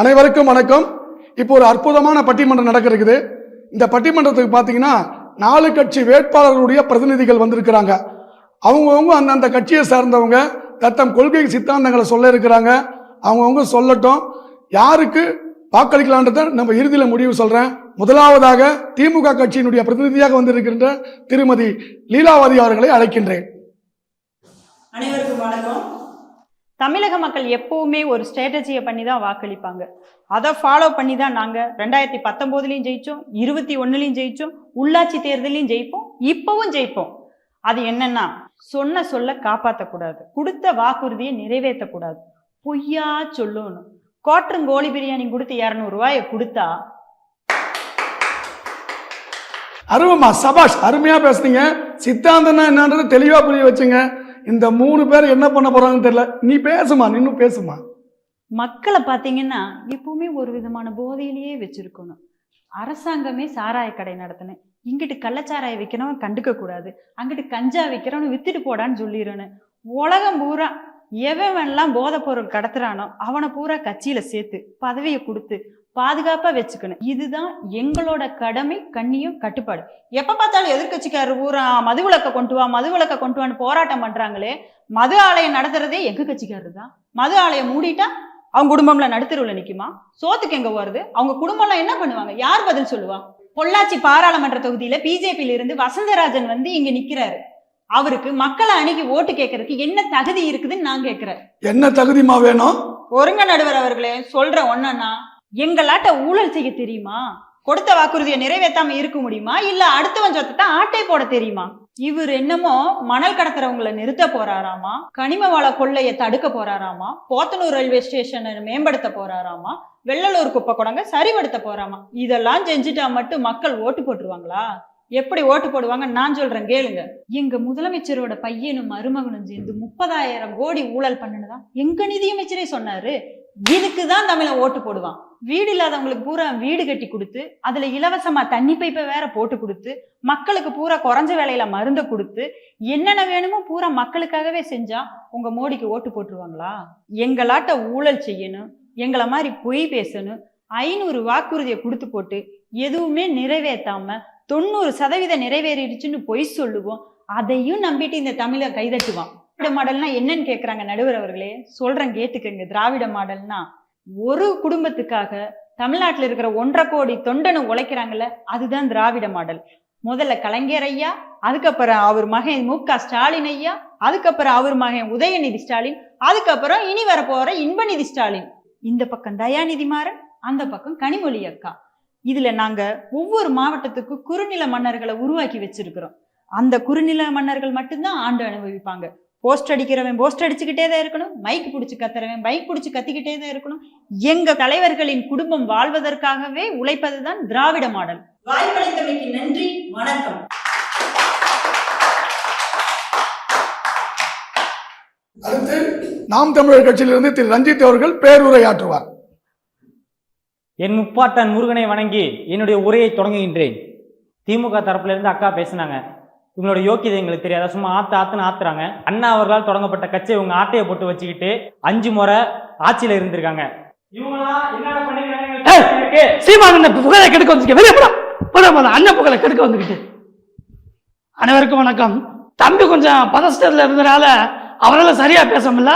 அனைவருக்கும் வணக்கம். இப்போ ஒரு அற்புதமான பட்டிமன்றம் நடக்கிறது இந்த பட்டிமன்றத்துக்கு பார்த்தீங்கன்னா நாலு கட்சி வேட்பாளர்களுடைய பிரதிநிதிகள் வந்திருக்கிறாங்க. அவங்கவுங்க அந்தந்த கட்சியை சார்ந்தவங்க தத்தம் கொள்கை சித்தாந்தங்களை சொல்ல இருக்கிறாங்க. அவங்கவுங்க சொல்லட்டும். யாருக்கு வாக்களிக்கலான்றதை நம்ம இறுதியில் முடிவு சொல்கிறேன் முதலாவதாக திமுக கட்சியினுடைய பிரதிநிதியாக வந்திருக்கின்ற திருமதி லீலாவதி அவர்களை அழைக்கின்றேன். அனைவருக்கும் வணக்கம். தமிழக மக்கள் எப்போவுமே ஒரு ஸ்ட்ராட்டஜியை பண்ணி தான் வாக்களிப்பாங்க. அதை ஃபாலோ பண்ணி தான் நாங்கள் ரெண்டாயிரத்தி பத்தொம்போதுலேயும் ஜெயித்தோம் இருபத்தி ஒன்றுலையும் ஜெயித்தோம் உள்ளாட்சி தேர்தலையும் ஜெயிப்போம் இப்போவும் ஜெயிப்போம். அது என்னன்னா சொன்ன சொல்ல காப்பாற்றக்கூடாது கொடுத்த வாக்குறுதியை நிறைவேற்றக்கூடாது. பொய்யா சொல்லணும். கோட்டரும் கோழி பிரியாணி கொடுத்து இரநூறுவாயை கொடுத்தா அருவமா சபாஷ் அருமையா பேசுனீங்க. சித்தாந்தம்னா என்னன்றது தெளிவா புரிய வச்சுங்க. இந்த மூணு பேர் என்ன பண்ண போறாங்கன்னு தெரியல. நீ பேசுமா நீ இன்னும் பேசுமா. மக்களை பார்த்தீங்கன்னா எப்பவுமே ஒரு விதமான போதையிலேயே வச்சிருக்கணும். அரசாங்கமே சாராய கடை நடத்தினேன் இங்கிட்டு கள்ளச்சாராய விற்கிறவன் கண்டுக்க கூடாது. அங்கிட்டு கஞ்சா விற்கிறவனு வித்துட்டு போடான்னு சொல்லிடணும் உலகம் பூரா எவன்லாம் போதைப்பொருள் கடத்துறானோ அவனை பூரா கட்சியில சேர்த்து பதவியை கொடுத்து பாதுகாப்பா வச்சுக்கணும். இதுதான் எங்களோட கடமை கண்ணியம் கட்டுப்பாடு. எப்ப பார்த்தாலும் எதிர்க்கட்சிக்காரர் பூரா மது விளக்க கொண்டு வா மது விளக்க கொண்டு வான்னு போராட்டம் பண்றாங்களே மது ஆலயம் நடத்துறதே எங்க கட்சிக்காரர் தான். மது ஆலயம் மூடிட்டா அவங்க குடும்பம்ல நடுத்தருவுல நிக்குமா? சோத்துக்கு எங்க வருது அவங்க குடும்பம்லாம் என்ன பண்ணுவாங்க? யார் பதில் சொல்லுவா? பொள்ளாச்சி பாராளுமன்ற தொகுதியில பிஜேபியில இருந்து வசந்தராஜன் வந்து இங்க நிக்கிறாரு. அவருக்கு மக்களை அணுகி ஓட்டு கேட்கறதுக்கு என்ன தகுதி இருக்குதுன்னு நான் கேட்கிறேன். என்ன தகுதிமா வேணும்? ஒருங்க நடுவர் அவர்களே சொல்ற ஒன்னா எங்களாட்ட ஊழல் செய்ய தெரியுமா? கொடுத்த வாக்குறுதியை நிறைவேற்றாம இருக்க முடியுமா? இல்ல அடுத்தவன் சொத்தை ஆட்டை போட தெரியுமா? இவர் என்னமோ மணல் கடத்துறவங்களை நிறுத்த போறாராமா? கனிம வள கொள்ளைய தடுக்க போறாராமா? போத்தனூர் ரயில்வே ஸ்டேஷனை மேம்படுத்த போறாராமா? வெள்ளலூர் குப்பை குடங்க சரிபடுத்த போறாமா? இதெல்லாம் செஞ்சுட்டா மட்டும் மக்கள் ஓட்டு போட்டுருவாங்களா? எப்படி ஓட்டு போடுவாங்க நான் சொல்றேன் கேளுங்க. எங்க முதலமைச்சரோட பையனும் மருமகனும் சேர்ந்து முப்பதாயிரம் கோடி ஊழல் பண்ணுனதா? எங்க நிதியமைச்சரே சொன்னாரு. இதுக்கு தான் தமிழன் ஓட்டு போடுவான். வீடு இல்லாதவங்களுக்கு பூரா வீடு கட்டி கொடுத்து அதுல இலவசமா தண்ணி பைப்பை வேற போட்டு கொடுத்து மக்களுக்கு பூரா குறைஞ்ச வேலையில மருந்தை கொடுத்து என்னென்ன வேணுமோ பூரா மக்களுக்காகவே செஞ்சா உங்க மோடிக்கு ஓட்டு போட்டுருவாங்களா? எங்களாட்ட ஊழல் செய்யணும் எங்களை மாதிரி பொய் பேசணும் ஐநூறு வாக்குறுதியை கொடுத்து போட்டு எதுவுமே நிறைவேற்றாம தொண்ணூறு சதவீதம் நிறைவேறிடுச்சுன்னு பொய் சொல்லுவோம் அதையும் நம்பிட்டு இந்த தமிழை கைதட்டுவான். திராவிட மாடல்னா என்னன்னு கேக்குறாங்க நடுவர் அவர்களே. சொல்றேன் கேட்டுக்கங்க திராவிட மாடல்னா ஒரு குடும்பத்துக்காக தமிழ்நாட்டில் இருக்கிற ஒன்றரை கோடி தொண்டனை உழைக்கிறாங்கல்ல அதுதான் திராவிட மாடல். முதல்ல கலைஞர் ஐயா அதுக்கப்புறம் அவர் மகன் மு க ஸ்டாலின் ஐயா அதுக்கப்புறம் அவர் மகன் உதயநிதி ஸ்டாலின் அதுக்கப்புறம் இனி வரப்போற இன்பநிதி ஸ்டாலின். இந்த பக்கம் தயாநிதி மாறன் அந்த பக்கம் கனிமொழி அக்கா. இதுல நாங்க ஒவ்வொரு மாவட்டத்துக்கு குறுநில மன்னர்களை உருவாக்கி வச்சிருக்கிறோம். அந்த குறுநில மன்னர்கள் மட்டும்தான் ஆண்டு அனுபவிப்பாங்க. போஸ்ட் அடிக்கிறவன் போஸ்ட் அடிச்சுக்கிட்டே தான் இருக்கணும். மைக் பிடிச்சி கத்துறவன் மைக் பிடிச்சி கத்திக்கிட்டே தான் இருக்கணும். எங்க தலைவர்களின் குடும்பம் வாழ்வதற்காகவே உழைப்பதுதான் திராவிட மாடல். வாய்ப்பளித்தமைக்கு நன்றி வணக்கம். அடுத்து நாம் தமிழர் கட்சியிலிருந்து திரு. ரஞ்சித் அவர்கள் பேருரையாற்றுவார். என் முப்பாட்டன் முருகனை வணங்கி என்னுடைய உரையை தொடங்குகின்றேன். திமுக தரப்புல இருந்து அக்கா பேசினாங்க. இவங்களோட யோக்கியதை எங்களுக்கு தெரியாத. சும்மா ஆத்து ஆத்துன்னு ஆத்துறாங்க. அண்ணா அவர்களால் தொடங்கப்பட்ட கட்சி இவங்க ஆட்டையை போட்டு வச்சுக்கிட்டு அஞ்சு முறை ஆட்சியில இருந்திருக்காங்க. இவங்களாம் என்னென்ன பண்ணிருக்காங்க சீமான் இந்த புகழை கெடுக்க வந்துருக்க வெளியே போடா. அண்ணன் புகழை கெடுக்க வந்துக்கிட்டு. அனைவருக்கும் வணக்கம். தம்பி கொஞ்சம் பதஸ்டத்தில் இருந்தனால அவரால் சரியா பேச முடியல.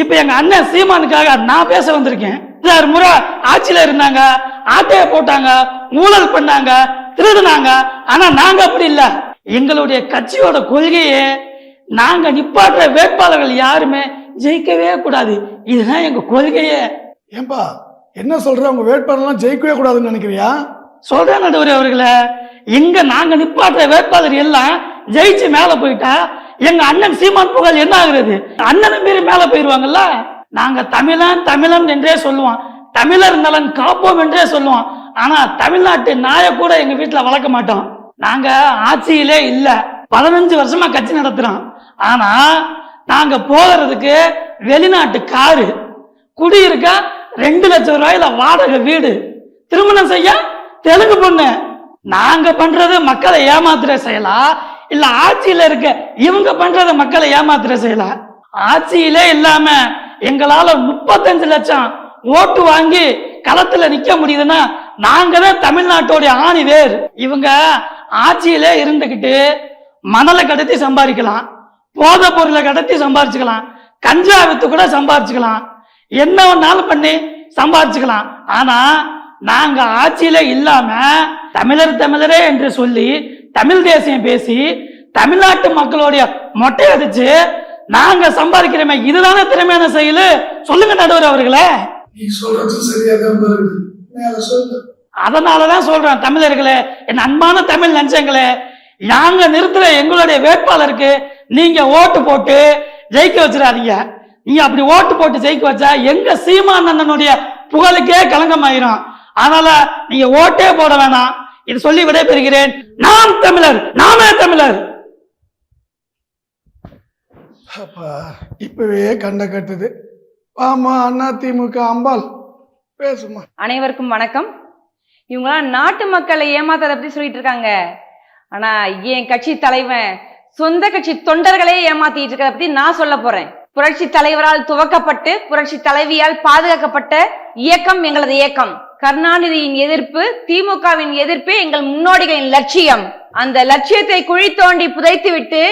இப்போ எங்க அண்ணன் சீமானுக்காக நான் பேச வந்திருக்கேன். ஆறு முறை ஆட்சியில இருந்தாங்க ஆட்டையை போட்டாங்க ஊழல் பண்ணாங்க திருடுனாங்க. ஆனா நாங்க அப்படி இல்ல. எங்களுடைய கட்சியோட கொள்கையே நாங்க நிப்பாட்டுற வேட்பாளர்கள் யாருமே ஜெயிக்கவே கூடாது. இதுதான் எங்க கொள்கையே. ஏன்பா என்ன சொல்ற? உங்க வேட்பாளர்லாம் ஜெயிக்கவே கூடாதுன்னு நினைக்கிறியா? சொல்றேன் நடுவர் அவர்களே எங்க நாங்க நிப்பாட்டுற வேட்பாளர் எல்லாம் ஜெயிச்சு மேல போயிட்டா எங்க அண்ணன் சீமான் புகழ் என்ன ஆகுறது? அண்ணனை மீறி மேல போயிருவாங்கல்ல? நாங்க தமிழன் தமிழன் என்றே சொல்லுவோம். தமிழர் நலன் காப்போம் என்றே சொல்லுவோம். ஆனா தமிழ்நாட்டு நாயை கூட எங்க வீட்டுல வளர்க்க மாட்டோம். நாங்க ஆட்சியிலே இல்ல. பதினஞ்சு வருஷமா கட்சி நடத்துறோம். ஆனா நாங்க போகிறதுக்கு வெளிநாட்டு காரு. குடியிருக்க ரெண்டு லட்சம் ரூபாயில வாடகை வீடு. திருமணம் செய்ய தெலுங்கு பொண்ணு. நாங்க பண்றது மக்களை ஏமாத்துற செயலா? இல்ல ஆட்சியில இருக்க இவங்க பண்றது மக்களை ஏமாத்துற செயலா? ஆட்சியிலே இல்லாம எங்களால முப்பத்தஞ்சு லட்சம் ஓட்டு வாங்கி களத்துல நிக்க முடியுதுன்னா நாங்க தான் தமிழ்நாட்டோடைய ஆணி வேர். இவங்க ஆட்சியிலே இருந்துகிட்டு மணலை கடத்தி சம்பாதிக்கலாம் போதை பொருளை கடத்தி சம்பாதிச்சுக்கலாம் கஞ்சா வித்து கூட சம்பாதிச்சுக்கலாம் என்ன வேணாலும் பண்ணி சம்பாதிச்சுக்கலாம். ஆனா நாங்க ஆட்சியில இல்லாம தமிழர் தமிழரே என்று சொல்லி தமிழ் தேசியம் பேசி தமிழ்நாட்டு மக்களுடைய மொட்டை அடிச்சு நாங்க சம்பாதிக்கிறோமே இதுதானே திறமையான செயல்? சொல்லுங்க நடுவர் அவர்களே. நீ சொல்றது சரியாதான் அதனாலதான் சொல்றேன் தமிழர்களே என் அன்பான தமிழ் நெஞ்சங்களே நாங்க நிறுத்துற எங்களுடைய வேட்பாளருக்கு நீங்க ஓட்டு போட்டு ஜெயிக்க வச்சிடாதீங்க. நீங்க அப்படி ஓட்டு போட்டு ஜெயிக்க வச்சா எங்க சீமான் அண்ணனுடைய புகழுக்கே களங்கமாயிரும். அதனால நீங்க ஓட்டே போட வேணாம். இது சொல்லி விடைபெறுகிறேன். நாம் தமிழர் நாமே தமிழர். அப்பா இப்பவே கண்ட கட்டுது. ஆமா அண்ணா திமுக அம்பாள். பேசுமா? அனைவருக்கும் வணக்கம். இவங்களாம் நாட்டு மக்களை ஏமாத்ததை பத்தி சொல்லிட்டு இருக்காங்க. ஆனா என் கட்சி தலைவன் சொந்த கட்சி தொண்டர்களே ஏமாத்திட்டு இருக்கிறத பத்தி நான் சொல்ல போறேன். புரட்சி தலைவரால் துவக்கப்பட்டு புரட்சி தலைவியால் பாதுகாக்கப்பட்ட இயக்கம் எங்களது இயக்கம். கருணாநிதியின் எதிர்ப்பு திமுகவின் எதிர்ப்பே எங்கள் முன்னோடிகளின் லட்சியம். அந்த லட்சியத்தை குழி தோண்டி புதைத்துவிட்டு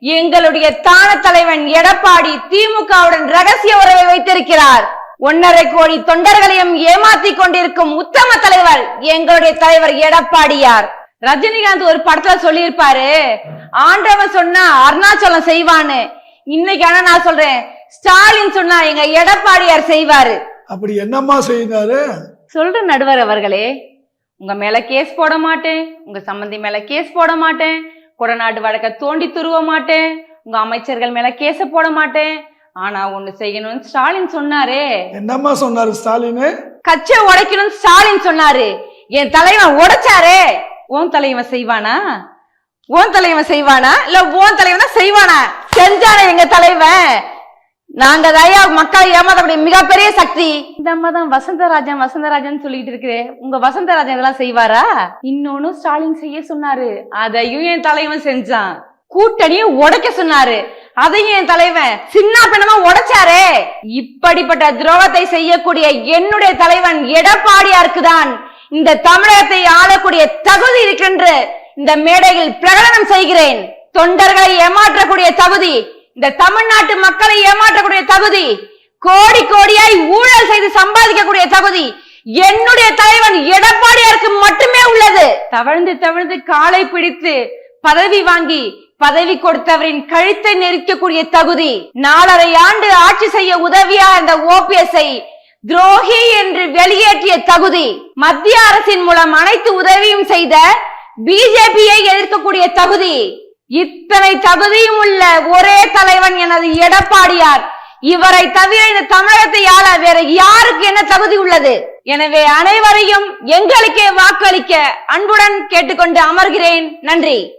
எங்களுடைய தான தலைவன் எடப்பாடி திமுகவுடன் ரகசிய உறவை வைத்திருக்கிறார். ஒன்னரை கோடி தொண்டர்களையும் ஏமாத்தி கொண்டிருக்கும் உத்தம தலைவர் எங்களுடைய தலைவர் எடப்பாடியார். ரஜினிகாந்த் ஒரு படத்துல சொல்லியிருப்பாரு ஆண்டவன் சொன்னா அருணாச்சலம் செய்வான்னு. இன்னைக்கு ஆனா நான் சொல்றேன் ஸ்டாலின் சொன்னா எங்க எடப்பாடியார் செய்வாரு. அப்படி என்னம்மா செய்தாரு சொல்ற நடுவர் அவர்களே உங்க மேல கேஸ் போட மாட்டேன் உங்க சம்பந்தி மேல கேஸ் போட மாட்டேன் கொடநாடு வழக்க தோண்டி துருவ மாட்டேன் உங்க அமைச்சர்கள் மேல கேஸ போட மாட்டேன் ஆனா ஒண்ணு செய்யணும்னு ஸ்டாலின் சொன்னாரே. என்னம்மா சொன்னாரு ஸ்டாலின்? கச்சை உடைக்கணும்னு ஸ்டாலின் சொன்னாரு. என் தலைவன் உடைச்சாரே. உன் தலைவன் செய்வானா? உன் தலைவன் செய்வானா? இல்ல உன் தலைவன் தான் செய்வானா? செஞ்சானே எங்க தலைவன். நாங்க தயா மக்களை ஏமாத்தக்கூடிய மிகப்பெரிய சக்தி. இந்த அம்மா தான் வசந்தராஜன் வசந்தராஜன் சொல்லிட்டு இருக்கு உங்க வசந்தராஜன் இதெல்லாம் செய்வாரா? இன்னொன்னு ஸ்டாலின் செய்ய சொன்னாரு. அதையும் என் தலைவன் செஞ்சான். கூட்டணியை உடைக்க சொன்னாரு. அதையும் என் தலைவன் சின்ன பின்னமா உடைச்சாரே. இப்படிப்பட்ட துரோகத்தை செய்யக்கூடிய என்னுடைய தலைவன் எடப்பாடியாருக்கு தான் இந்த தமிழகத்தை ஆளக்கூடிய தகுதி இருக்கின்ற இந்த மேடையில் பிரகடனம் செய்கிறேன். தொண்டர்களை ஏமாற்றக்கூடிய தகுதி இந்த தமிழ்நாட்டு மக்களை ஏமாற்றக்கூடிய தகுதி கோடி கோடியாய் ஊழல் செய்து சம்பாதிக்கக்கூடிய தகுதி என்னுடைய தலைவன் எடப்பாடியாருக்கு மட்டுமே உள்ளது. தவழ்ந்து தவழ்ந்து காலை பிடித்து பதவி வாங்கி பதவி கொடுத்தவரின் கழுத்தை நெரிக்கக்கூடிய தகுதி நாலரை ஆண்டு ஆட்சி செய்ய உதவியா அந்த ஓபிஎஸ்ஐ? துரோகி என்று வெளியேற்றிய தகுதி மத்திய அரசின் மூலம் அனைத்து உதவியும் செய்த பிஜேபியை எதிர்க்கக்கூடிய தகுதி. இத்தனை தகுதியும் உள்ள ஒரே தலைவன் எனது எடப்பாடியார். இவரை தவிர இந்த தமிழகத்தை ஆள வேற யாருக்கு என்ன தகுதி உள்ளது? எனவே அனைவரையும் எங்களுக்கே வாக்களிக்க அன்புடன் கேட்டுக்கொண்டு அமர்கிறேன். நன்றி.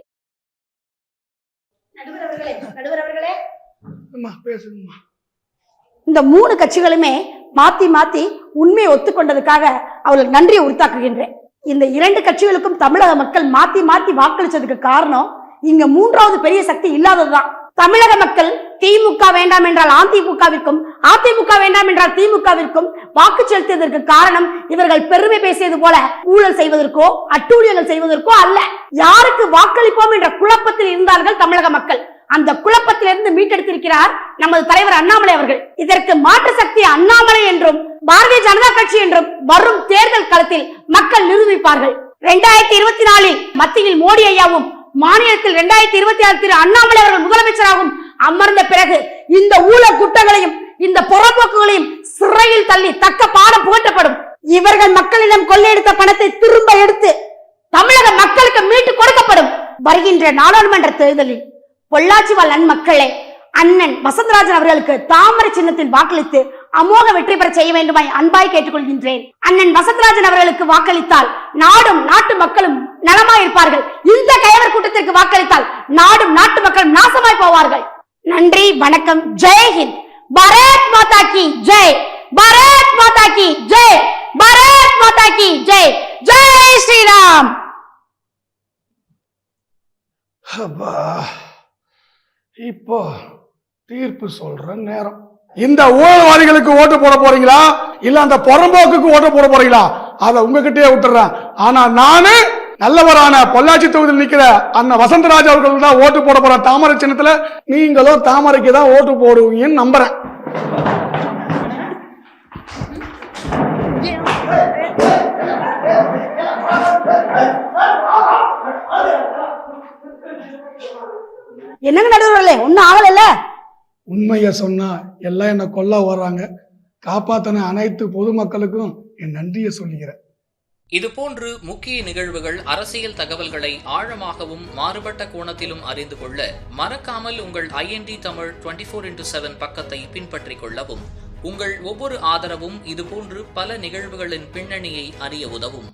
நடுவர் அவர்களே. பேசுங்கம்மா. இந்த மூணு கட்சிகளுமே மாத்தி மாத்தி உண்மையை ஒத்துக்கொண்டதுக்காக அவர்களுக்கு நன்றியை உரித்தாக்குகின்றேன். இந்த இரண்டு கட்சிகளுக்கும் தமிழக மக்கள் மாத்தி மாத்தி வாக்களிச்சதுக்கு காரணம் இங்க மூன்றாவது பெரிய சக்தி இல்லாததுதான். தமிழக மக்கள் திமுக வேண்டாம் என்றால் அதிமுகவிற்கும் அதிமுக வேண்டாம் என்றால் திமுகவிற்கும் வாக்கு செலுத்தியதற்கு காரணம் இவர்கள் பெருமை பேசியது போல ஊழல் செய்வதற்கோ அட்டூழியங்கள் செய்வதற்கோ அல்ல. யாருக்கு வாக்களிப்போம் என்ற குழப்பத்தில் இருந்தார்கள் தமிழக மக்கள். அந்த குழப்பத்திலிருந்து மீட்டெடுத்திருக்கிறார் நமது தலைவர் அண்ணாமலை அவர்கள். இதற்கு மாற்று சக்தி அண்ணாமலை என்றும் பாரதிய ஜனதா கட்சி என்றும் வரும் தேர்தல் களத்தில் மக்கள் நிரூபிப்பார்கள். இரண்டாயிரத்தி இருபத்தி நாலில் மத்தியில் மோடி ஐயாவும் மாநிலத்தில் இரண்டாயிரத்தி இருபத்தி ஆறு திரு அண்ணாமலை அவர்கள் முதலமைச்சராகவும் அமர்ந்த பிறகு இந்த ஊழல் குற்றங்களையும் இந்த புறப்போக்குகளையும் சிறையில் தள்ளி தக்க பாடம் புகட்டப்படும். இவர்கள் மக்களிடம் கொள்ளையெடுத்த பணத்தை திரும்ப எடுத்து தமிழக மக்களுக்கு மீட்டு கொடுக்கப்படும். வருகின்ற நாடாளுமன்ற தேர்தலில் பொள்ளாச்சி வாழ் மக்களே அண்ணன் வசந்தராஜன் அவர்களுக்கு தாமரை சின்னத்தில் வாக்களித்து அமோக வெற்றி பெற செய்ய வேண்டுமாய் அன்பாய் கேட்டுக்கொள்கின்றேன். அண்ணன் வசந்தராஜன் அவர்களுக்கு வாக்களித்தால் நாடும் நாட்டு மக்களும் நலமாய் இருப்பார்கள் இந்த கைவர் கூட்டத்திற்கு வாக்களித்தால் நாடும் நாட்டு மக்களும் நாசமாய் போவார்கள். நன்றி வணக்கம் ஜெய் ஹிந்த். பரத் மாதா கி ஜெய். பரத் மாதா கி ஜெய். பரத் மாதா கி ஜெய். ஜெய் ஸ்ரீராம். அப்பா. இப்போ தீர்ப்பு சொல்ற நேரம் இந்த ஊழல்வாதிகளுக்கு ஓட்டு போட போறீங்களா இல்ல அந்த புறம்போக்குக்கு ஓட்டு போட போறீங்களா அதை உங்ககிட்டயே விட்டுறேன் ஆனா நானு நல்லவரான பொள்ளாச்சி தொகுதியில் நிக்கிற அந்த வசந்தராஜ் அவர்கள் தான் ஓட்டு போட போற தாமரை சின்னத்துல நீங்களும் தாமரைக்கு தான் ஓட்டு போடுவீங்கன்னு நம்புறேன் என்னங்க நடுவர்களே? ஒன்னும் ஆகலைல்ல? உண்மையை சொன்னா எல்லாம் என்ன கொல்ல வர்றாங்க. காப்பாத்தின அனைத்து பொதுமக்களுக்கும் என் நன்றியை சொல்லிக்கிறேன் இதுபோன்று முக்கிய நிகழ்வுகள் அரசியல் தகவல்களை ஆழமாகவும் மாறுபட்ட கோணத்திலும் அறிந்து கொள்ள மறக்காமல் உங்கள் INT Tamil twenty four into seven பக்கத்தை பின்பற்றிக் கொள்ளவும். உங்கள் ஒவ்வொரு ஆதரவும் இதுபோன்று பல நிகழ்வுகளின் பின்னணியை அறிய உதவும்.